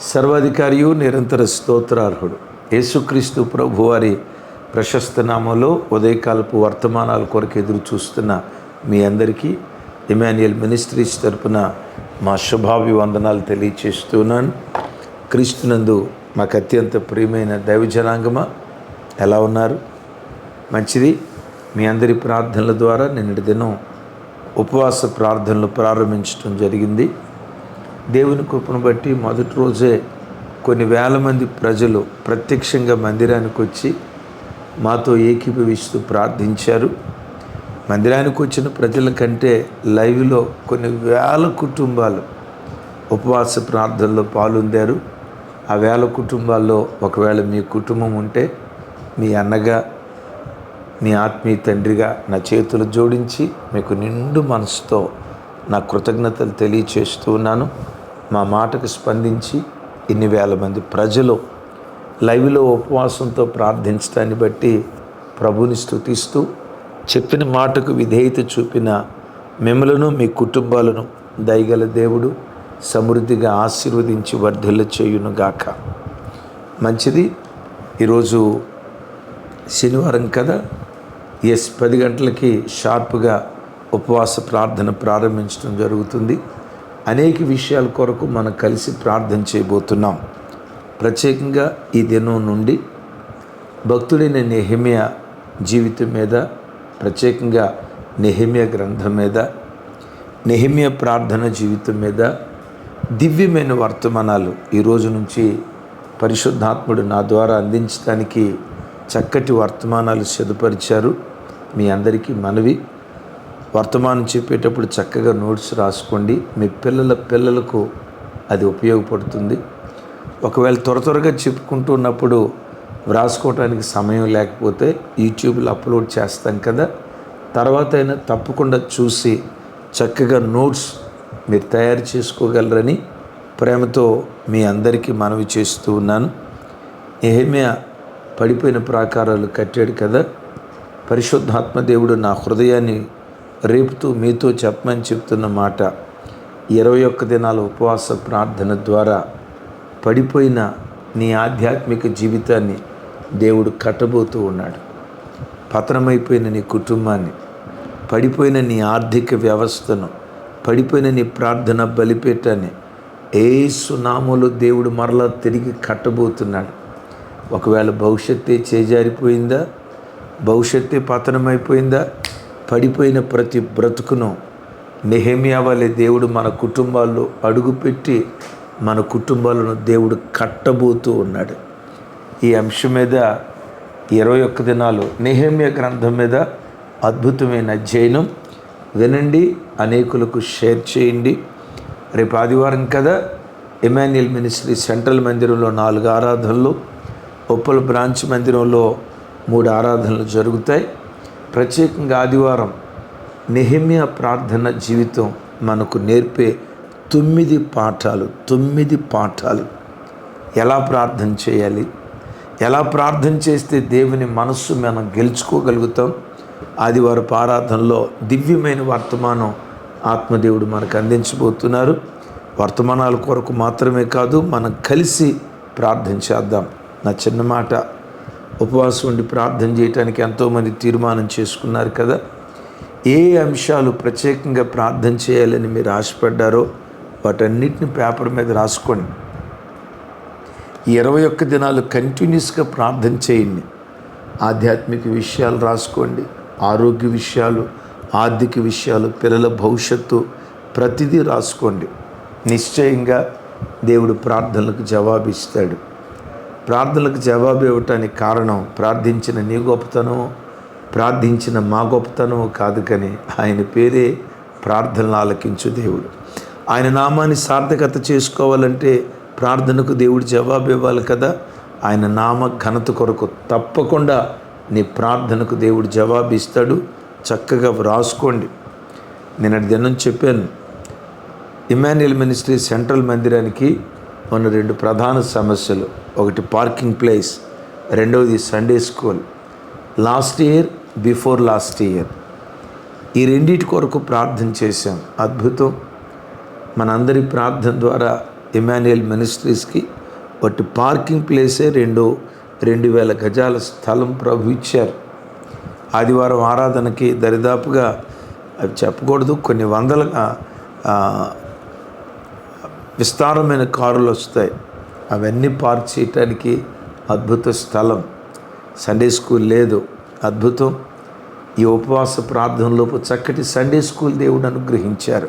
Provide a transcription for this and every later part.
సర్వాధికారియు నిరంతర స్తోత్రార్హుడు. యేసుక్రీస్తు ప్రభువారి ప్రశస్త నామంలో ఉదయకాలపు వర్తమానాల కొరకు ఎదురు చూస్తున్న మీ అందరికీ ఇమాన్యుయల్ మినిస్ట్రీస్ తరపున మా శుభాభివందనాలు తెలియచేస్తున్నాను. క్రీస్తునందు మాకు అత్యంత ప్రియమైన దైవజనాంగమా ఎలా ఉన్నారు? మంచిది. మీ అందరి ప్రార్థనల ద్వారా నిన్నటి దినం ఉపవాస ప్రార్థనలు ప్రారంభించడం జరిగింది. దేవుని కృపను బట్టి మొదటి రోజే కొన్ని వేల మంది ప్రజలు ప్రత్యక్షంగా మందిరానికి వచ్చి మాతో ఏకీభవిస్తూ ప్రార్థించారు. మందిరానికి వచ్చిన ప్రజల కంటే లైవ్లో కొన్ని వేల కుటుంబాలు ఉపవాస ప్రార్థనలో పాల్గొందారు ఆ వేల కుటుంబాల్లో ఒకవేళ మీ కుటుంబం ఉంటే మీ అన్నగా మీ ఆత్మీయ తండ్రిగా నా చేతులు జోడించి మీకు నిండు మనసుతో నా కృతజ్ఞతలు తెలియచేస్తూ ఉన్నాను. మా మాటకు స్పందించి ఇన్ని వేల మంది ప్రజలు లైవ్లో ఉపవాసంతో ప్రార్థించడాన్ని బట్టి ప్రభుని స్తుతిస్తూ చెప్పిన మాటకు విధేయత చూపిన మిమ్మలను మీ కుటుంబాలను దయగల దేవుడు సమృద్ధిగా ఆశీర్వదించి వర్ధిల్ల చేయునుగాక. మంచిది. ఈరోజు శనివారం కదా. ఎస్ పది గంటలకి షార్ప్గా ఉపవాస ప్రార్థన ప్రారంభించడం జరుగుతుంది. అనేక విషయాల కొరకు మనం కలిసి ప్రార్థన చేయబోతున్నాం. ప్రత్యేకంగా ఈ దినం నుండి భక్తుడైన నెహిమియ జీవితం మీద ప్రత్యేకంగా నెహిమియ గ్రంథం మీద నెహిమియ ప్రార్థన జీవితం మీద దివ్యమైన వర్తమానాలు ఈ రోజు నుంచి పరిశుద్ధాత్ముడు నా ద్వారా అందించడానికి చక్కటి వర్తమానాలు సిద్ధపరిచారు. మీ అందరికీ మనవి. వర్తమానం చెప్పేటప్పుడు చక్కగా నోట్స్ రాసుకోండి. మీ పిల్లల పిల్లలకు అది ఉపయోగపడుతుంది. ఒకవేళ త్వర త్వరగా చెప్పుకుంటున్నప్పుడు వ్రాసుకోవటానికి సమయం లేకపోతే యూట్యూబ్లో అప్లోడ్ చేస్తాం కదా. తర్వాత అయినా తప్పకుండా చూసి చక్కగా నోట్స్ మీరు తయారు చేసుకోగలరని ప్రేమతో మీ అందరికీ మనవి చేస్తూ ఉన్నాను. ఏమియా పడిపోయిన ప్రాకారాలు కట్టాడు కదా. పరిశుద్ధాత్మ దేవుడు నా హృదయాన్ని రేపుతూ మీతో చెప్పమని చెప్తున్న మాట ఇరవై ఒక్క దినాల ఉపవాస ప్రార్థన ద్వారా పడిపోయిన నీ ఆధ్యాత్మిక జీవితాన్ని దేవుడు కట్టబోతూ ఉన్నాడు. పతనమైపోయిన నీ కుటుంబాన్ని పడిపోయిన నీ ఆర్థిక వ్యవస్థను పడిపోయిన నీ ప్రార్థన బలిపేటాన్ని ఏ సునాములు దేవుడు మరలా తిరిగి కట్టబోతున్నాడు. ఒకవేళ భవిష్యత్తే చేజారిపోయిందా? భవిష్యత్తే పతనమైపోయిందా? పడిపోయిన ప్రతి బ్రతుకును నెహమియా వలె దేవుడు మన కుటుంబాల్లో అడుగుపెట్టి మన కుటుంబాలను దేవుడు కట్టబోతూ ఉన్నాడు. ఈ అంశం మీద ఇరవై ఒక్క దినాలు నెహమ్య గ్రంథం మీద అద్భుతమైన అధ్యయనం వినండి అనేకులకు షేర్ చేయండి. రేపు ఆదివారం కదా ఎమాన్యుయల్ మినిస్ట్రీ సెంట్రల్ మందిరంలో నాలుగు ఆరాధనలు ఉప్పల బ్రాంచ్ మందిరంలో మూడు ఆరాధనలు జరుగుతాయి. ప్రత్యేకంగా ఆదివారం నెహిమ్య ప్రార్థన జీవితం మనకు నేర్పే తొమ్మిది పాఠాలు తొమ్మిది పాఠాలు. ఎలా ప్రార్థన చేయాలి? ఎలా ప్రార్థన చేస్తే దేవుని మనస్సు మనం గెలుచుకోగలుగుతాం? ఆదివారపు ఆరాధనలో దివ్యమైన వర్తమానం ఆత్మదేవుడు మనకు అందించబోతున్నారు. వర్తమానాల కొరకు మాత్రమే కాదు మనం కలిసి ప్రార్థన చేద్దాం. నా చిన్న మాట ఉపవాసం ఉండి ప్రార్థన చేయటానికి ఎంతోమంది తీర్మానం చేసుకున్నారు కదా. ఏ అంశాలు ప్రత్యేకంగా ప్రార్థన చేయాలని మీరు ఆశపడ్డారో వాటన్నిటిని పేపర్ మీద రాసుకోండి. ఈ ఇరవై ఒక్క దినాలు కంటిన్యూస్గా ప్రార్థన చేయండి. ఆధ్యాత్మిక విషయాలు రాసుకోండి. ఆరోగ్య విషయాలు ఆర్థిక విషయాలు పిల్లల భవిష్యత్తు ప్రతిదీ రాసుకోండి. నిశ్చయంగా దేవుడు ప్రార్థనలకు జవాబిస్తాడు. ప్రార్థనలకు జవాబు ఇవ్వటానికి కారణం ప్రార్థించిన నీ గొప్పతనం ప్రార్థించిన మా గొప్పతనం కాదు కానీ ఆయన పేరే ప్రార్థనలు ఆలకించు దేవుడు. ఆయన నామాన్ని సార్థకత చేసుకోవాలంటే ప్రార్థనకు దేవుడు జవాబు ఇవ్వాలి కదా. ఆయన నామ ఘనత కొరకు తప్పకుండా నీ ప్రార్థనకు దేవుడు జవాబు ఇస్తాడు. చక్కగా వ్రాసుకోండి. నేను దినం చెప్పాను. ఇమాన్యుయల్ మినిస్ట్రీ సెంట్రల్ మందిరానికి మన రెండు ప్రధాన సమస్యలు. ఒకటి పార్కింగ్ ప్లేస్ రెండవది Sunday school last year before last year ఈ రెండింటి కొరకు ప్రార్థన చేశాం. అద్భుతం. మనందరి ప్రార్థన ద్వారా ఇమాన్యుయల్ మినిస్ట్రీస్కి ఒకటి పార్కింగ్ ప్లేసే రెండు రెండు వేల గజాల స్థలం ప్రభు ఇచ్చారు. ఆదివారం ఆరాధనకి దరిదాపుగా అవి చెప్పకూడదు. కొన్ని వందల విస్తారమైన కారులు వస్తాయి. అవన్నీ పార్క్ చేయటానికి అద్భుత స్థలం. సండే స్కూల్ లేదు. అద్భుతం. ఈ ఉపవాస ప్రార్థనలోపు చక్కటి సండే స్కూల్ దేవుడు అనుగ్రహించారు.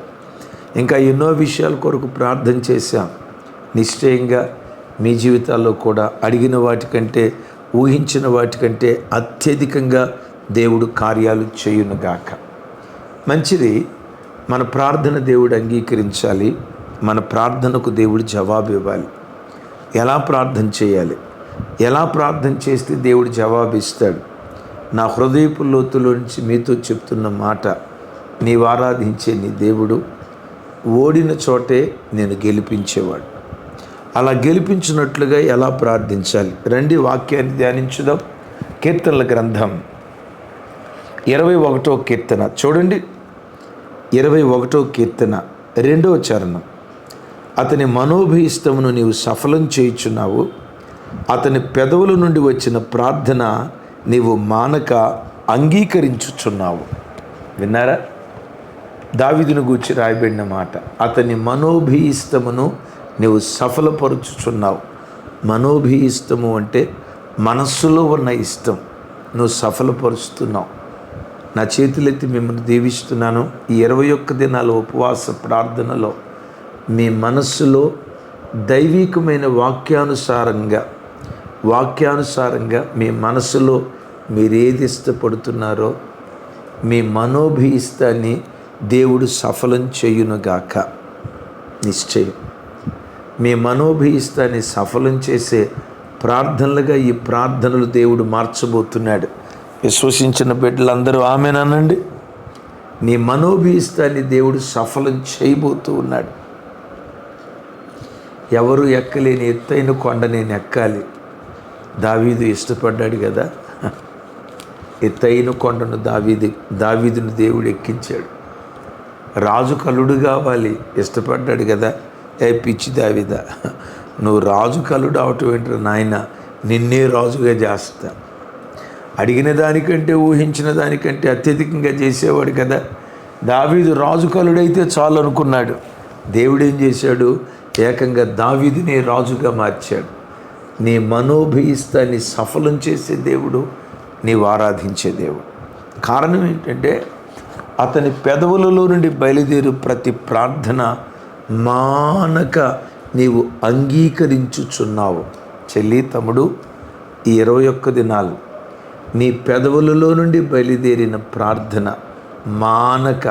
ఇంకా ఎన్నో విషయాల కొరకు ప్రార్థన చేశాం. నిశ్చయంగా మీ జీవితాల్లో కూడా అడిగిన వాటికంటే ఊహించిన వాటికంటే అత్యధికంగా దేవుడు కార్యాలు చేయునుగాక. మంచిది. మన ప్రార్థన దేవుడు అంగీకరించాలి. మన ప్రార్థనకు దేవుడు జవాబు ఇవ్వాలి. ఎలా ప్రార్థన చేయాలి? ఎలా ప్రార్థన చేస్తే దేవుడు జవాబిస్తాడు? నా హృదయపు లోతులో నుంచి మీతో చెప్తున్న మాట నీవు ఆరాధించే నీ దేవుడు ఓడిన చోటే నేను గెలిపించేవాడు. అలా గెలిపించినట్లుగా ఎలా ప్రార్థించాలి? రండి వాక్యాన్ని ధ్యానించుదాం. కీర్తనల గ్రంథం ఇరవై ఒకటో కీర్తన. చూడండి. ఇరవై ఒకటో కీర్తన రెండవ చరణం. అతని మనోభీష్టమును నీవు సఫలం చేయుచున్నావు. అతని పెదవుల నుండి వచ్చిన ప్రార్థన నీవు మానక అంగీకరించుచున్నావు. విన్నారా? దావిదును గూర్చి రాయబడిన మాట అతని మనోభీష్టమును నీవు సఫలపరుచుచున్నావు. మనోభీష్టము అంటే మనస్సులో ఉన్న ఇష్టం నువ్వు సఫలపరుస్తున్నావు. నా చేతులెత్తి మిమ్మల్ని దీవిస్తున్నాను. ఈ ఇరవై ఒక్క దినాల ఉపవాస ప్రార్థనలో మీ మనస్సులో దైవికమైన వాక్యానుసారంగా వాక్యానుసారంగా మీ మనసులో మీరు ఏది ఇష్టపడుతున్నారో మీ మనోభీష్టాన్ని దేవుడు సఫలం చేయునుగాక. నిశ్చయం. మీ మనోభీష్టాన్ని సఫలం చేసే ప్రార్థనలుగా ఈ ప్రార్థనలు దేవుడు మార్చబోతున్నాడు. విశ్వసించిన బిడ్డలందరూ ఆమెనానండి నీ మనోభీష్టాన్ని దేవుడు సఫలం చేయబోతూ ఉన్నాడు. ఎవరు ఎక్కలేని ఎత్తైన కొండ నేను ఎక్కాలి దావీదు ఇష్టపడ్డాడు కదా. ఎత్తైన కొండను దావీది దావీదును దేవుడు ఎక్కించాడు. రాజు కలుడు కావాలి ఇష్టపడ్డాడు కదా. ఏ పిచ్చి దావిదా నువ్వు రాజు కలుడు అవటం ఏంటో నాయన? నిన్నే రాజుగా చేస్తా అడిగిన దానికంటే ఊహించిన దానికంటే అత్యధికంగా చేసేవాడు కదా. దావీదు రాజు కలుడైతే చాలు అనుకున్నాడు దేవుడు ఏం చేశాడు? ఏకంగా దావీదినే రాజుగా మార్చాడు. నీ మనోభీయిస్తాన్ని సఫలం చేసే దేవుడు నీవు ఆరాధించే దేవుడు. కారణం ఏంటంటే అతని పెదవులలో నుండి బయలుదేరు ప్రతి ప్రార్థన మానక నీవు అంగీకరించుచున్నావు. చెల్లి తమ్ముడు ఈ ఇరవై ఒక్క దినాలు నీ పెదవులలో నుండి బయలుదేరిన ప్రార్థన మానక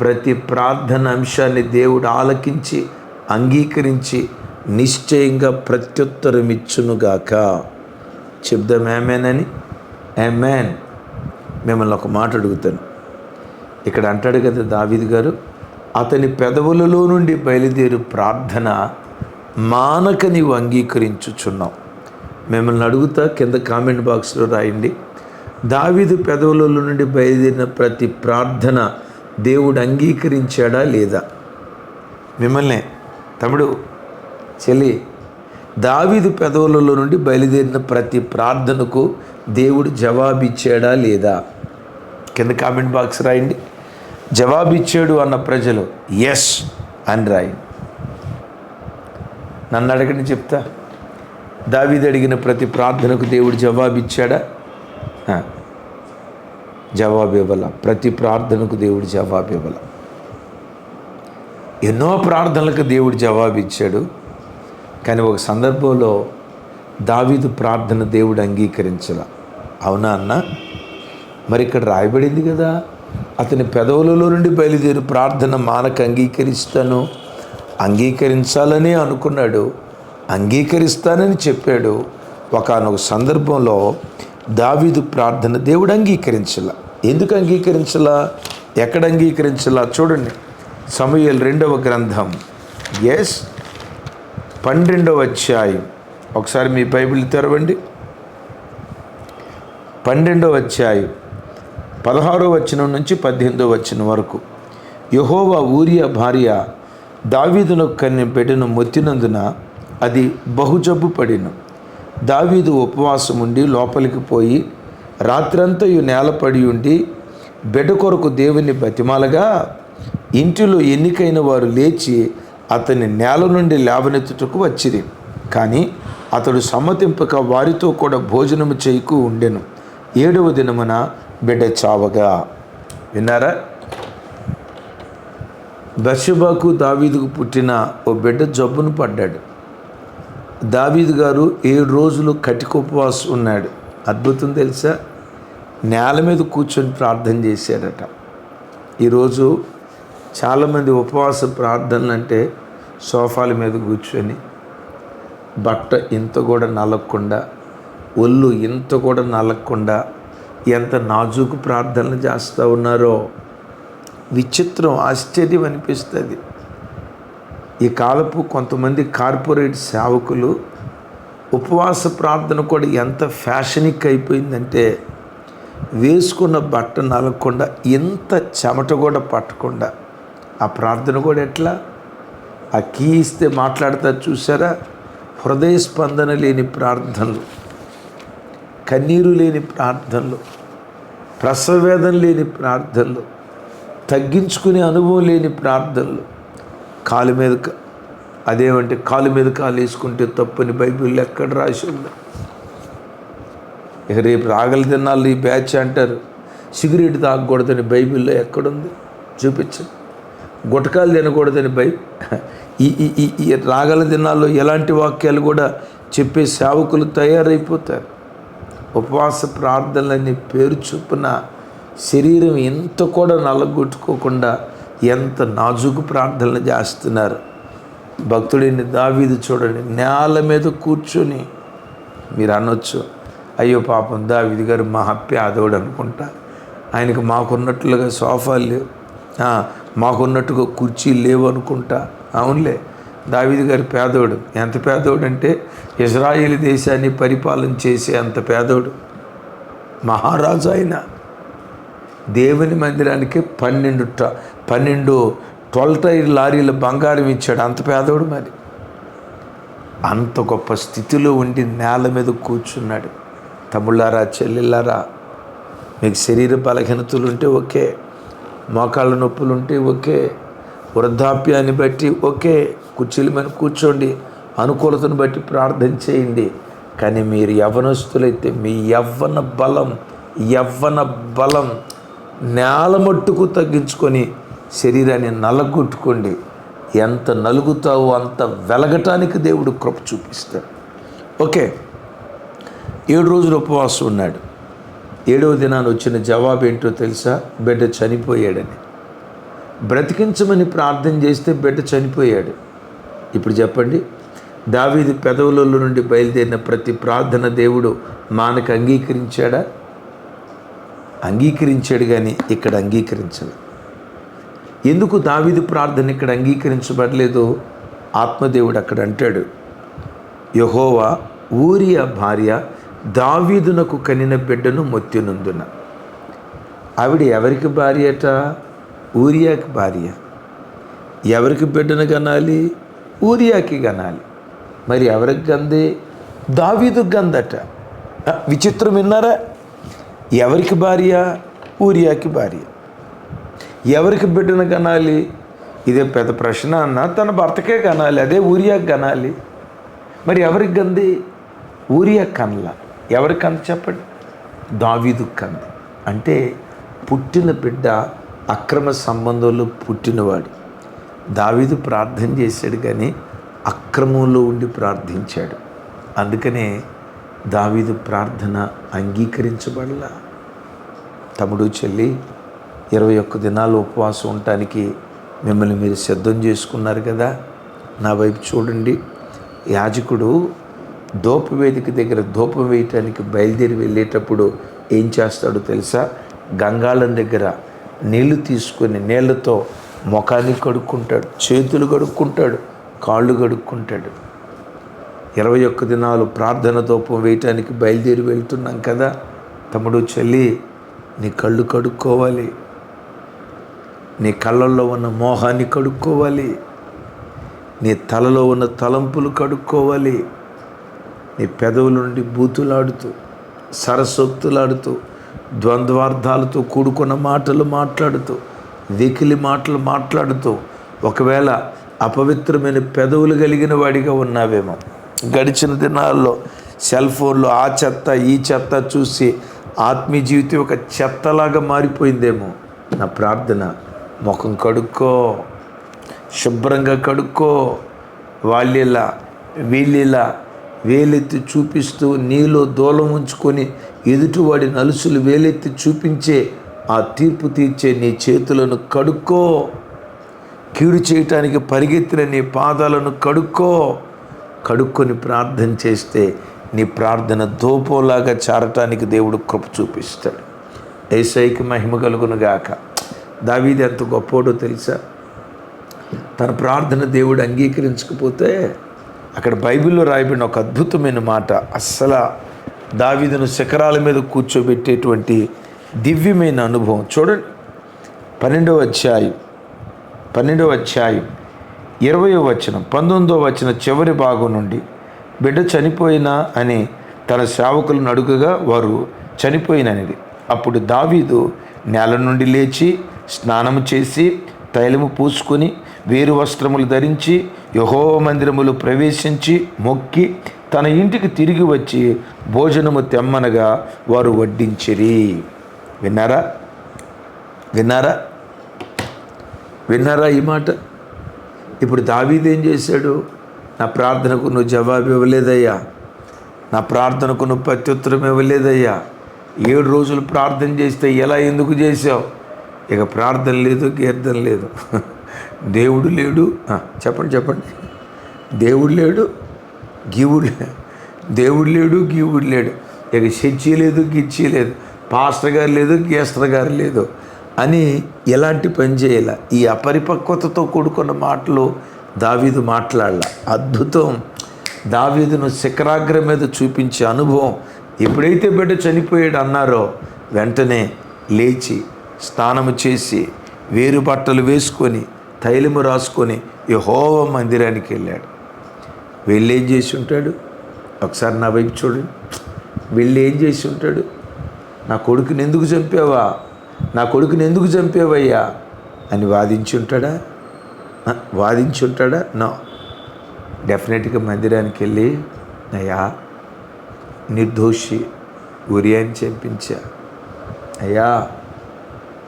ప్రతి ప్రార్థన అంశాన్ని దేవుడు ఆలకించి అంగీకరించి నిశ్చయంగా ప్రత్యుత్తరమిచ్చునుగాక. చెప్దాం ఏమేన్ అని? ఏమేన్ మిమ్మల్ని ఒక మాట అడుగుతాను. ఇక్కడ అంటాడు కదా దావీద్ గారు అతని పెదవులలో నుండి బయలుదేరు ప్రార్థన మానక నీవు అంగీకరించుచున్నావు. మిమ్మల్ని అడుగుతా కింద కామెంట్ బాక్స్లో రాయండి. దావీదు పెదవులలో నుండి బయలుదేరిన ప్రతి ప్రార్థన దేవుడు అంగీకరించాడా లేదా? మిమ్మల్నే తమ్ముడు చెల్లి దావీదు పెదవులలో నుండి బయలుదేరిన ప్రతి ప్రార్థనకు దేవుడు జవాబిచ్చాడా లేదా? కింద కామెంట్ బాక్స్ రాయండి. జవాబిచ్చాడు అన్న ప్రజలు ఎస్ అని రాయండి. నన్ను అడగని చెప్తా. దావీది అడిగిన ప్రతి ప్రార్థనకు దేవుడు జవాబిచ్చాడా? జవాబు ఇవ్వాల ప్రతి ప్రార్థనకు దేవుడు జవాబు ఇవ్వాల ఎన్నో ప్రార్థనలకు దేవుడు జవాబు ఇచ్చాడు కానీ ఒక సందర్భంలో దావీదు ప్రార్థన దేవుడు అంగీకరించలా. అవునా అన్న? మరి ఇక్కడ రాయబడింది కదా అతని పెదవులలో నుండి బయలుదేరి ప్రార్థన మానక అంగీకరిస్తాను అంగీకరించాలని అనుకున్నాడు అంగీకరిస్తానని చెప్పాడు. ఒకనొక సందర్భంలో దావీదు ప్రార్థన దేవుడు అంగీకరించాల. ఎందుకు అంగీకరించాలా? ఎక్కడ అంగీకరించాలా? చూడండి. సమయల్ రెండవ గ్రంథం. ఎస్ పన్నెండవ అధ్యాయం. ఒకసారి మీ బైబిల్ తెరవండి. పన్నెండవ అధ్యాయం. పదహారో వచనం నుంచి పద్దెనిమిదో వచనం వరకు. యహోవా ఊరియా భార్య దావీదును కన్ని బిడ్డను మొత్తినందున అది బహుజబ్బు పడిను. దావీదు ఉపవాసం ఉండి లోపలికి పోయి రాత్రంతయు నేలపడి ఉండి బిడ్డ కొరకు దేవుని బతిమాలగా ఇంటిలో ఎన్నికైన వారు లేచి అతని నేల నుండి లేవనెత్తుటకు వచ్చిరి. కానీ అతడు సమ్మతింపక వారితో కూడా భోజనము చేయకు ఉండెను. ఏడవ దినమున బిడ్డ చావగా. విన్నారా? బర్షబాకు దావీదుకు పుట్టిన ఓ బిడ్డ జబ్బును పడ్డాడు. దావీదు గారు ఏడు రోజులు కటిక ఉపవాసం ఉన్నాడు. అద్భుతం తెలుసా? నేల మీద కూర్చొని ప్రార్థన చేశాడట. ఈరోజు చాలామంది ఉపవాస ప్రార్థనలు అంటే సోఫాల మీద కూర్చొని బట్ట ఇంత కూడా నలగకుండా ఒళ్ళు ఇంత కూడా నలగకుండా ఎంత నాజూకు ప్రార్థనలు చేస్తూ ఉన్నారో విచిత్రం ఆశ్చర్యం అనిపిస్తుంది. ఈ కాలపు కొంతమంది కార్పొరేట్ సేవకులు ఉపవాస ప్రార్థన కూడా ఎంత ఫ్యాషనిక్ అయిపోయిందంటే వేసుకున్న బట్ట నలగకుండా ఎంత చెమట కూడా పట్టకుండా ఆ ప్రార్థన కూడా ఎట్లా? ఆ కీ ఇస్తే మాట్లాడతారు చూసారా? హృదయ స్పందన లేని ప్రార్థనలు. కన్నీరు లేని ప్రార్థనలు. ప్రసవేదన లేని ప్రార్థనలు. తగ్గించుకునే అనుభవం లేని ప్రార్థనలు. కాలు మీద అదేమంటే కాలు మీద కాలు వేసుకుంటే తప్పని బైబిల్లో ఎక్కడ రాసి ఉంది? ఇక రేపు రాగల దినాలు ఈ బ్యాచ్ అంటారు. సిగరెట్ తాగకూడదని బైబిల్లో ఎక్కడుంది? చూపించండి. గుటకాలు తినకూడదని బై ఈ ఈ ఈ ఈ రాగల దినాల్లో ఎలాంటి వాక్యాలు కూడా చెప్పే సేవకులు తయారైపోతారు. ఉపవాస ప్రార్థనలని పేరు చొప్పున శరీరం ఎంత కూడా నల్లగొట్టుకోకుండా ఎంత నాజుకు ప్రార్థనలు చేస్తున్నారు. భక్తుడిని దావీదు చూడండి నేల మీద కూర్చొని మీరు అనొచ్చు అయ్యో పాపం దావీది గారు మా పేదోడు అనుకుంటా. ఆయనకు మాకున్నట్లుగా సోఫాలు మాకున్నట్టుగా కుర్చీలు లేవు అనుకుంటా అవునులే దావిది గారి పేదోడు. ఎంత పేదోడు అంటే ఇజ్రాయేల్ దేశాన్ని పరిపాలన చేసే అంత పేదోడు. మహారాజు అయిన. దేవుని మందిరానికి పన్నెండు ట- పన్నెండు ట్వెల్వ్ టైర్ లారీల బంగారం ఇచ్చాడు. అంత పేదోడు మరి. అంత గొప్ప స్థితిలో ఉండి నేల మీద కూర్చున్నాడు. తమ్ముళ్ళారా చెల్లెళ్ళారా మీకు శరీర బలహీనతలు ఉంటే ఓకే. మోకాళ్ళ నొప్పులు ఉంటే ఓకే. వృద్ధాప్యాన్ని బట్టి ఓకే. కుర్చీల మీద కూర్చోండి. అనుకూలతను బట్టి ప్రార్థన చేయండి. కానీ మీరు యవ్వనస్తులైతే మీ యవ్వన బలం యవ్వన బలం నేల మట్టుకు తగ్గించుకొని శరీరాన్ని నలగొట్టుకోండి. ఎంత నలుగుతావో అంత వెలగటానికి దేవుడు కృప చూపిస్తాడు. ఓకే. ఏడు రోజులు ఉపవాసం ఉన్నాడు. ఏడవ దినాన్ని వచ్చిన జవాబు ఏంటో తెలుసా? బిడ్డ చనిపోయాడని. బ్రతికించమని ప్రార్థన చేస్తే బిడ్డ చనిపోయాడు. ఇప్పుడు చెప్పండి. దావీది పెదవులలో నుండి బయలుదేరిన ప్రతి ప్రార్థన దేవుడు మానకు అంగీకరించాడా? అంగీకరించాడు కానీ ఇక్కడ అంగీకరించదు ఎందుకు దావీది ప్రార్థన ఇక్కడ అంగీకరించబడలేదో ఆత్మదేవుడు అక్కడ అంటాడు. యహోవా ఊరియా భార్య దావీదునకు కనిన బిడ్డను మొత్తినందున. ఆవిడ ఎవరికి భార్య ఊరియాకి భార్య. ఎవరికి బిడ్డను కనాలి? ఊరియాకి కనాలి. మరి ఎవరికి గంది దావీదు గందట విచిత్రం విన్నారా? ఎవరికి భార్య? ఊరియాకి భార్య. ఎవరికి బిడ్డను కనాలి? ఇదే పెద్ద ప్రశ్న అన్న తన భర్తకే కనాలి అదే ఊరియాకి కనాలి. మరి ఎవరికి గంది ఊరియా కనలా. ఎవరికి కంద చెప్పండి? దావీదు కంది. అంటే పుట్టిన బిడ్డ అక్రమ సంబంధంలో పుట్టినవాడు. దావీదు ప్రార్థన చేశాడు కానీ అక్రమంలో ఉండి ప్రార్థించాడు. అందుకనే దావీదు ప్రార్థన అంగీకరించబడలా. తమ్ముడు చెల్లి ఇరవై ఒక్క దినాలు ఉపవాసం ఉండటానికి మిమ్మల్ని మీరు సిద్ధం చేసుకున్నారు కదా? నా వైపు చూడండి. యాజకుడు వేదిక దగ్గర ధూపం వేయటానికి బయలుదేరి వెళ్ళేటప్పుడు ఏం చేస్తాడో తెలుసా? గంగాళం దగ్గర నీళ్ళు తీసుకొని నీళ్ళతో ముఖాన్ని కడుక్కుంటాడు చేతులు కడుక్కుంటాడు కాళ్ళు కడుక్కుంటాడు. ఇరవై ఒక్క దినాలు ప్రార్థన ధూపం వేయటానికి బయలుదేరి వెళ్తున్నాం కదా? తమ్ముడు చెల్లి నీ కళ్ళు కడుక్కోవాలి. నీ కళ్ళల్లో ఉన్న మోహాన్ని కడుక్కోవాలి. నీ తలలో ఉన్న తలంపులు కడుక్కోవాలి. నీ పెదవుల నుండి బూతులాడుతూ సరసొత్తులాడుతూ ద్వంద్వార్థాలతో కూడుకున్న మాటలు మాట్లాడుతూ వెకిలి మాటలు మాట్లాడుతూ ఒకవేళ అపవిత్రమైన పెదవులు కలిగిన వాడిగా ఉన్నావేమో. గడిచిన దినాల్లో సెల్ ఫోన్లో ఆ చెత్త ఈ చెత్త చూసి ఆత్మీయ జీవితం ఒక చెత్తలాగా మారిపోయిందేమో. నా ప్రార్థన ముఖం కడుక్కో శుభ్రంగా కడుక్కో వాళ్ళిలా వీళ్ళిలా వేలెత్తి చూపిస్తూ నీలో దూలం ఉంచుకొని ఎదుటివాడి నలుసులు వేలెత్తి చూపించే ఆ తీర్పు తీర్చే నీ చేతులను కడుక్కో. కీడు చేయటానికి పరిగెత్తిన నీ పాదాలను కడుక్కో. కడుక్కొని ప్రార్థన చేస్తే నీ ప్రార్థన దోపోలాగా చారటానికి దేవుడు కృప చూపిస్తాడు. ఏసైకి మహిమ కలుగును గాక. దావీది ఎంత గొప్పోడో తెలుసా? తన ప్రార్థన దేవుడు అంగీకరించకపోతే అక్కడ బైబిల్లో రాయబడిన ఒక అద్భుతమైన మాట. అస్సలు దావీదును శిఖరాల మీద కూర్చోబెట్టేటువంటి దివ్యమైన అనుభవం. చూడండి. పన్నెండవ అధ్యాయం. పన్నెండవ అధ్యాయం. ఇరవయో వచనం. పంతొమ్మిదో వచన చివరి భాగం నుండి. బిడ్డ చనిపోయినా అని తన సేవకులను అడుగగా వారు చనిపోయిననేది. అప్పుడు దావీదు నేల నుండి లేచి స్నానము చేసి తైలము పూసుకొని వేరు వస్త్రములు ధరించి యహో మందిరములు ప్రవేశించి మొక్కి తన ఇంటికి తిరిగి వచ్చి భోజనము తెమ్మనగా వారు వడ్డించిరి. విన్నారా? విన్నారా? విన్నారా ఈ మాట? ఇప్పుడు దావీదేం చేశాడు? నా ప్రార్థనకు నువ్వు జవాబు ఇవ్వలేదయ్యా. నా ప్రార్థనకు నువ్వు ప్రత్యుత్తరం ఇవ్వలేదయ్యా. ఏడు రోజులు ప్రార్థన చేస్తే ఎలా ఎందుకు చేసావు ఇక ప్రార్థన లేదు కీర్తన లేదు. దేవుడు లేడు. చెప్పండి చెప్పండి. దేవుడు లేడు గీవుడు దేవుడు లేడు గీవుడు లేడు. ఇక చర్చి లేదు గిచ్చి లేదు పాస్టర్ గారు లేదు గేస్టర్ గారు లేదు అని ఎలాంటి పని చేయాల? ఈ అపరిపక్వతతో కూడుకున్న మాటలు దావీదు మాట్లాడాల. అద్భుతం. దావీదును శిఖరాగ్ర మీద చూపించే అనుభవం ఎప్పుడైతే బిడ్డ చనిపోయాడు అన్నారో వెంటనే లేచి స్నానము చేసి వేరు బట్టలు వేసుకొని తైలము రాసుకొని యహోవ మందిరానికి వెళ్ళాడు. వెళ్ళి ఏం చేసి ఉంటాడు? ఒకసారి నా వైపు చూడండి. వెళ్ళి ఏం చేసి ఉంటాడు? నా కొడుకుని ఎందుకు చంపావా? నా కొడుకుని ఎందుకు చంపావయ్యా? అని వాదించి ఉంటాడా? వాదించి ఉంటాడా? నో. డెఫినెట్గా మందిరానికి వెళ్ళి అయ్యా నిర్దోషి ఉరియాని చంపించా. అయ్యా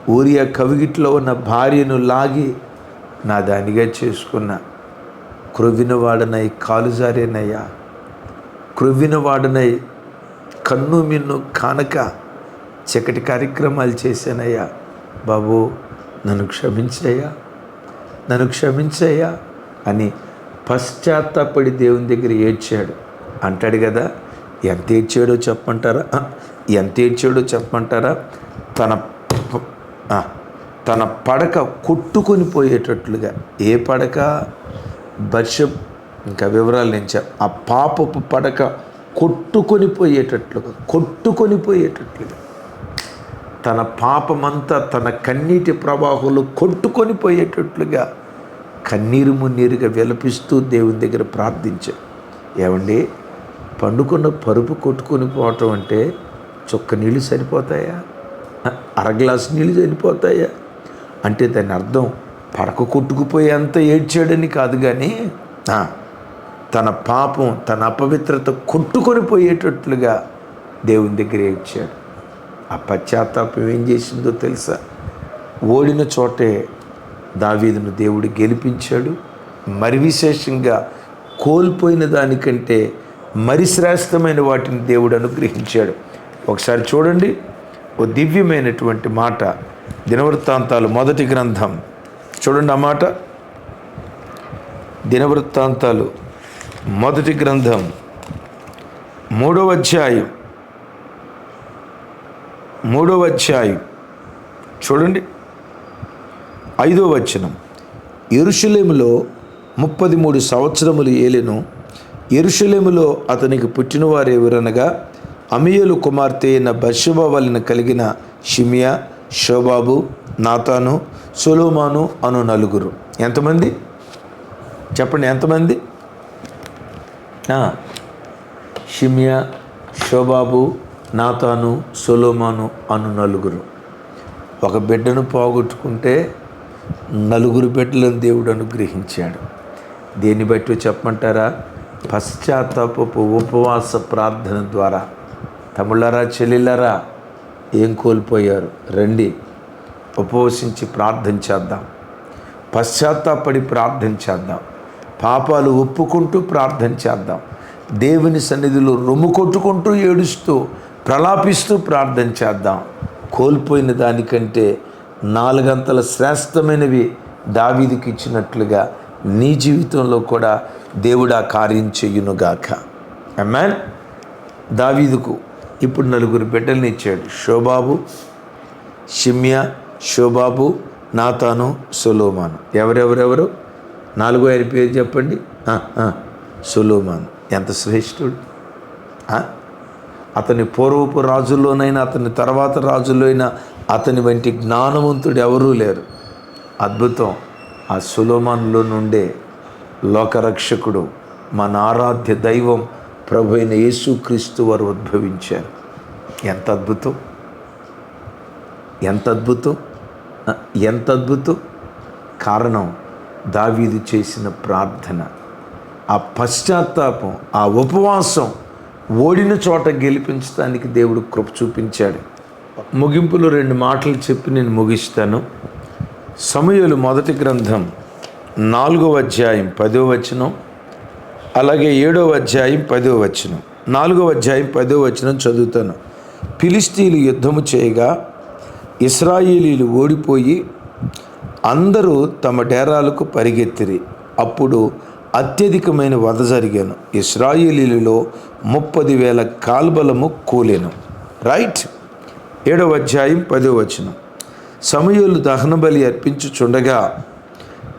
ఊరియా కవిగిట్లో ఉన్న భార్యను లాగి నా దానిగా చేసుకున్న. క్రొవ్విన కాలుజారేనయ్యా కాలు జారేనయ్యా. కన్ను మిన్ను కానక చక్కటి కార్యక్రమాలు చేశానయ్యా. బాబు నన్ను క్షమించయ్యా. నన్ను క్షమించయ్యా అని పశ్చాత్తాపడి దేవుని దగ్గర ఏడ్చాడు. అంటాడు కదా ఎంత ఏడ్చాడో చెప్పమంటారా? ఎంత ఏడ్చాడో చెప్పమంటారా? తన తన పడక కొట్టుకొని పోయేటట్లుగా. ఏ పడక? బర్షం ఇంకా వివరాలు నేను చెప్ ఆ పాపపు పడక కొట్టుకొని పోయేటట్లుగా కొట్టుకొని పోయేటట్లుగా. తన పాపమంతా తన కన్నీటి ప్రవాహంలో కొట్టుకొని పోయేటట్లుగా కన్నీరు మున్నీరుగా విలపిస్తూ దేవుని దగ్గర ప్రార్థించాం. ఏమండి? పండుకున్న పరుపు కొట్టుకొని పోవటం అంటే చుక్క నీళ్ళు సరిపోతాయా? అర గ్లాసు నీళ్ళు సరిపోతాయా? అంటే దాని అర్థం పడక కొట్టుకుపోయేంత ఏడ్చాడని కాదు కానీ తన పాపం తన అపవిత్రత కొట్టుకొని పోయేటట్లుగా దేవుని దగ్గర ఏడ్చాడు. ఆ పశ్చాత్తాపం ఏం చేసిందో తెలుసా? ఓడిన చోటే దావీదును దేవుడు గెలిపించాడు. మరి విశేషంగా కోల్పోయిన దానికంటే మరి శ్రేష్టమైన వాటిని దేవుడు అనుగ్రహించాడు. ఒకసారి చూడండి ఓ దివ్యమైనటువంటి మాట దినవృత్తాంతాలు మొదటి గ్రంథం. చూడండి అన్నమాట దినవృత్తాంతాలు మొదటి గ్రంథం. మూడవ అధ్యాయం. మూడవ అధ్యాయం. చూడండి. ఐదో వచనం. ఎరుషులేములో ముప్పది మూడు సంవత్సరములు ఏలెను. ఎరుషులేములో అతనికి పుట్టినవారు ఎవరనగా అమియలు కుమార్తె అయిన బర్షబ వలన కలిగిన షిమియా షోబాబు నాతాను సొలోమాను అను నలుగురు. ఎంతమంది? చెప్పండి ఎంతమంది? షిమియా షోబాబు నాతాను సొలోమాను అను నలుగురు. ఒక బిడ్డను పోగొట్టుకుంటే నలుగురు బిడ్డలను దేవుడు అనుగ్రహించాడు. దేన్ని బట్టి చెప్పమంటారా? పశ్చాత్తాపపు ఉపవాస ప్రార్థన ద్వారా. తమిళరా చెల్లిలరా ఏం కోల్పోయారు? రండి ఉపవసించి ప్రార్థన చేద్దాం. పశ్చాత్తాపడి ప్రార్థన చేద్దాం. పాపాలు ఒప్పుకుంటూ ప్రార్థన చేద్దాం. దేవుని సన్నిధిలో రొమ్ము కొట్టుకుంటూ ఏడుస్తూ ప్రలాపిస్తూ ప్రార్థన చేద్దాం. కోల్పోయిన దానికంటే నాలుగంతల శ్రేష్టమైనవి దావీదికి ఇచ్చినట్లుగా నీ జీవితంలో కూడా దేవుడా కార్యం చెయ్యునుగాక అమ్మాన్ దావీదుకు ఇప్పుడు నలుగురు బిడ్డల్ని ఇచ్చాడు. షోబాబు షిమ్యా షోబాబు నాతాను సులోమాను. ఎవరెవరెవరు? నాలుగో ఆయన పేరు చెప్పండి. సులోమాన్. ఎంత శ్రేష్ఠుడు. అతని పూర్వపు రాజుల్లోనైనా అతని తర్వాత రాజుల్లో అయినా అతని వంటి జ్ఞానవంతుడు ఎవరూ లేరు. అద్భుతం. ఆ సులోమాన్లో నుండే లోకరక్షకుడు మన ఆరాధ్య దైవం ప్రభు అయిన యేసుక్రీస్తు వారు ఉద్భవించారు. ఎంత అద్భుతం. ఎంత అద్భుతం. ఎంత అద్భుతం. కారణం దావీదు చేసిన ప్రార్థన. ఆ పశ్చాత్తాపం ఆ ఉపవాసం ఓడిన చోట గెలిపించడానికి దేవుడు కృప చూపించాడు. ముగింపులో రెండు మాటలు చెప్పి నేను ముగిస్తాను. సమయలు మొదటి గ్రంథం నాలుగవ అధ్యాయం పదో వచనం. అలాగే ఏడవ అధ్యాయం పదో వచనం. నాలుగవ అధ్యాయం పదో వచనం చదువుతాను. ఫిలిస్తీన్లు యుద్ధము చేయగా ఇస్రాయేలీలు ఓడిపోయి అందరూ తమ డేరాలకు పరిగెత్తిరి. అప్పుడు అత్యధికమైన వధ జరిగాను. ఇస్రాయేలీలలో ముప్పది వేల కాల్బలము కూలేను. రైట్? ఏడవ అధ్యాయం పదో వచనం. సమయంలో దహన బలి అర్పించుచుండగా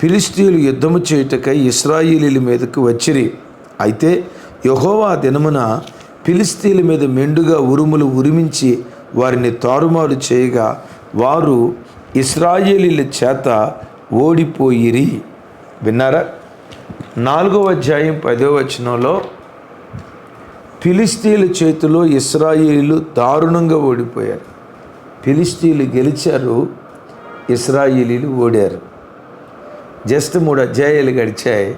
ఫిలిస్తీన్లు యుద్ధము చేయుటకై ఇస్రాయేలీల మీదకు వచ్చిరి. అయితే యహోవా దినమున ఫిలిస్తీన్ల మీద మెండుగా ఉరుములు ఉరిమించి వారిని తారుమారు చేయగా వారు ఇస్రాయేలీల చేత ఓడిపోయిరి. విన్నారా? నాలుగవ అధ్యాయం పదో వచనంలో ఫిలిస్తీన్ల చేతిలో ఇస్రాయేలీలు దారుణంగా ఓడిపోయారు. ఫిలిస్తీన్లు గెలిచారు ఇస్రాయేలీలు ఓడారు. జస్ట్ మూడు అధ్యాయాలు గడిచాయి.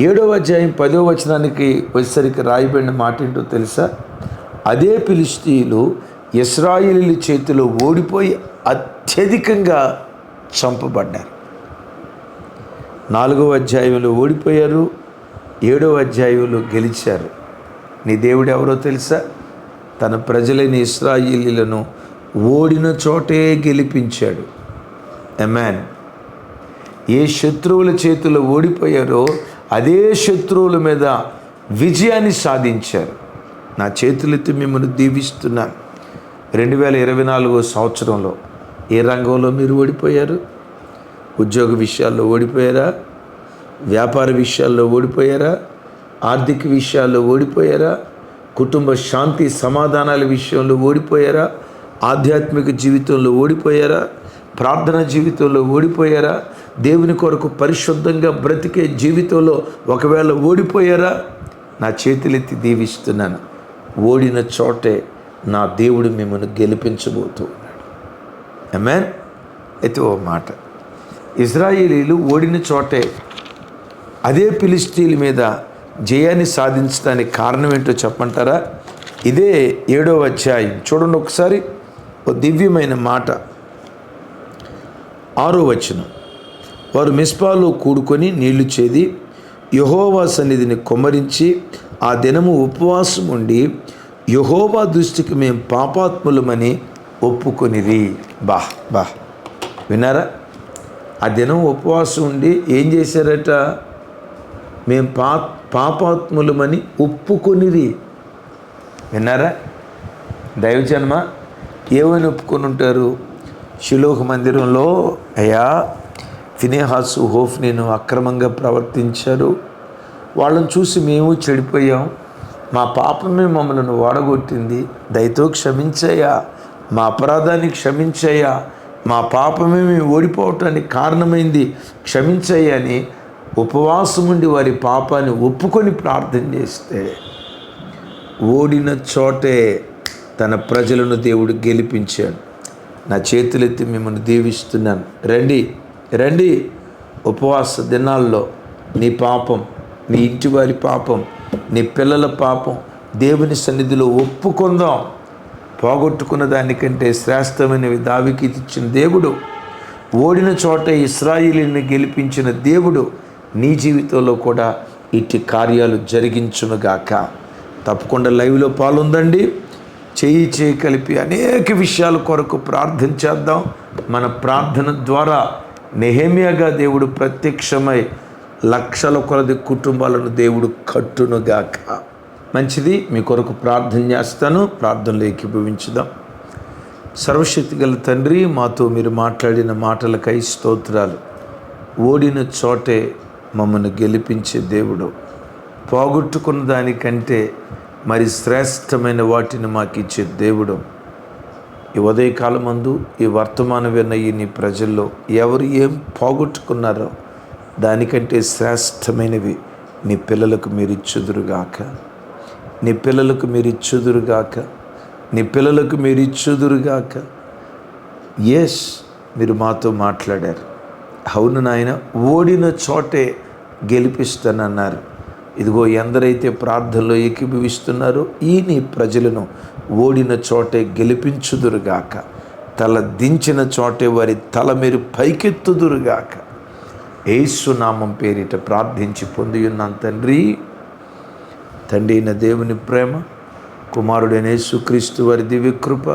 ఏడవ అధ్యాయం పదో వచనానికి వచ్చేసరికి రాయబడిన మాట ఏంటో తెలుసా? అదే ఫిలిస్తీన్లు ఇస్రాయిలీ చేతిలో ఓడిపోయి అత్యధికంగా చంపబడ్డారు. నాలుగవ అధ్యాయంలో ఓడిపోయారు ఏడవ అధ్యాయంలో గెలిచారు. నీ దేవుడు ఎవరో తెలుసా? తన ప్రజలైన ఇస్రాయిలీలను ఓడిన చోటే గెలిపించాడు. ఎమాన్ ఏ శత్రువుల చేతిలో ఓడిపోయారో అదే శత్రువుల మీద విజయాన్ని సాధించారు. నా చేతులెత్తి మిమ్మల్ని దీవిస్తున్నాను. రెండు వేల ఇరవై నాలుగో సంవత్సరంలో ఏ రంగంలో మీరు ఓడిపోయారు? ఉద్యోగ విషయాల్లో ఓడిపోయారా? వ్యాపార విషయాల్లో ఓడిపోయారా? ఆర్థిక విషయాల్లో ఓడిపోయారా? కుటుంబ శాంతి సమాధానాల విషయంలో ఓడిపోయారా? ఆధ్యాత్మిక జీవితంలో ఓడిపోయారా? ప్రార్థన జీవితంలో ఓడిపోయారా? దేవుని కొరకు పరిశుద్ధంగా బ్రతికే జీవితంలో ఒకవేళ ఓడిపోయారా? నా చేతులెత్తి దీవిస్తున్నాను. ఓడిన చోటే నా దేవుడు మిమ్మల్ని గెలిపించబోతూ ఉన్నాడు. అమెన్ అయితే ఓ మాట. ఇజ్రాయేలీలు ఓడిన చోటే అదే ఫిలిస్తీన్ల మీద జయాన్ని సాధించడానికి కారణం ఏంటో చెప్పంటారా ఇదే ఏడవ అధ్యాయం. చూడండి ఒకసారి. ఓ దివ్యమైన మాట. ఆరో వచనం. వారు మిస్పాలో కూడుకొని నీళ్ళు చేది యహోవా సన్నిధిని కొమ్మరించి ఆ దినము ఉపవాసం ఉండి యహోవా దృష్టికి మేము పాపాత్ములమని ఒప్పుకొనిరి బా బా. విన్నారా? ఆ దినం ఉపవాసం ఉండి ఏం చేశారట? మేము పా పాపాత్ములమని ఒప్పుకొనిరి విన్నారా? దైవజన్మ ఏమని ఒప్పుకొని ఉంటారు? శిలోహ మందిరంలో అయ్యా ఫినేహాసు హోఫ్ నేను అక్రమంగా ప్రవర్తించారు వాళ్ళని చూసి మేము చెడిపోయాం. మా పాపమే మమ్మల్ని ఓడగొట్టింది దయతో క్షమించయ్యా. మా అపరాధాన్ని క్షమించయ్యా. మా పాపమే మేము ఓడిపోవటానికి కారణమైంది. క్షమించయ్యని అని ఉపవాసం ఉండి వారి పాపాన్ని ఒప్పుకొని ప్రార్థన చేస్తే ఓడిన చోటే తన ప్రజలను దేవుడు గెలిపించాడు. నా చేతులెత్తి మిమ్మల్ని దీవిస్తున్నాను. రండి. రండి ఉపవాస దినాల్లో. నీ పాపం నీ ఇంటి వారి పాపం నీ పిల్లల పాపం దేవుని సన్నిధిలో ఒప్పుకుందాం. పోగొట్టుకున్న దానికంటే శ్రేష్టమైనవి దావికి ఇచ్చిన దేవుడు ఓడిన చోట ఇస్రాయిలీని గెలిపించిన దేవుడు నీ జీవితంలో కూడా ఇట్టి కార్యాలు జరిగించునుగాక. తప్పకుండా లైవ్లో పాలుందండి చేయి చేయి కలిపి అనేక విషయాల కొరకు ప్రార్థన చేద్దాం. మన ప్రార్థన ద్వారా నెహేమియాగా దేవుడు ప్రత్యక్షమై లక్షల కొలది కుటుంబాలను దేవుడు కట్టునుగాక. మంచిది మీ కొరకు ప్రార్థన చేస్తాను ప్రార్థనలు ఏకీభవించుదాం. సర్వశక్తి గల తండ్రి మాతో మీరు మాట్లాడిన మాటలకై స్తోత్రాలు. ఓడిన చోటే మమ్మల్ని గెలిపించే దేవుడు. పోగొట్టుకున్న దానికంటే మరి శ్రేష్టమైన వాటిని మాకు ఇచ్చే దేవుడు. ఈ ఉదయకాలం మందు ఈ వర్తమానం విన్న ఈ నీ ప్రజల్లో ఎవరు ఏం పోగొట్టుకున్నారో దానికంటే శ్రేష్టమైనవి నీ పిల్లలకు మీరు ఇచ్చుదురుగాక. నీ పిల్లలకు మీరు ఇచ్చుదురుగాక. నీ పిల్లలకు మీరు ఇచ్చుదురుగాక. ఎస్ మీరు మాతో మాట్లాడారు. అవును నాయన ఓడిన చోటే గెలిపిస్తానన్నారు. ఇదిగో ఎందరైతే ప్రార్థనలో ఏకీభవిస్తున్నారో ఈ నీ ప్రజలను ఓడిన చోటే గెలిపించుదురుగాక. తల దించిన చోటే వారి తల మీరు పైకెత్తుదురుగాక. ఏసునామం పేరిట ప్రార్థించి పొంది ఉన్నాను తండ్రి. తండ్రి అయిన దేవుని ప్రేమ కుమారుడైన యేసుక్రీస్తు వారి దివ్యకృప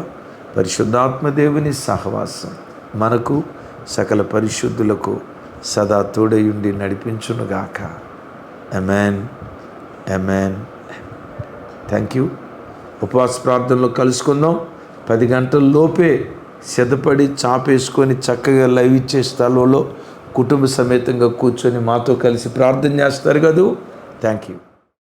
పరిశుద్ధాత్మ దేవుని సహవాసం మనకు సకల పరిశుద్ధులకు సదా తోడయుండి నడిపించునుగాక. ఎమెన్ ఎమెన్ థ్యాంక్ యూ ఉపవాస ప్రార్థనలో కలుసుకుందాం. పది గంటల లోపే సిద్ధపడి చాపేసుకొని చక్కగా లైవ్ ఇచ్చే స్థలంలో కుటుంబ సమేతంగా కూర్చొని మాతో కలిసి ప్రార్థన చేస్తారు కదూ? Thank you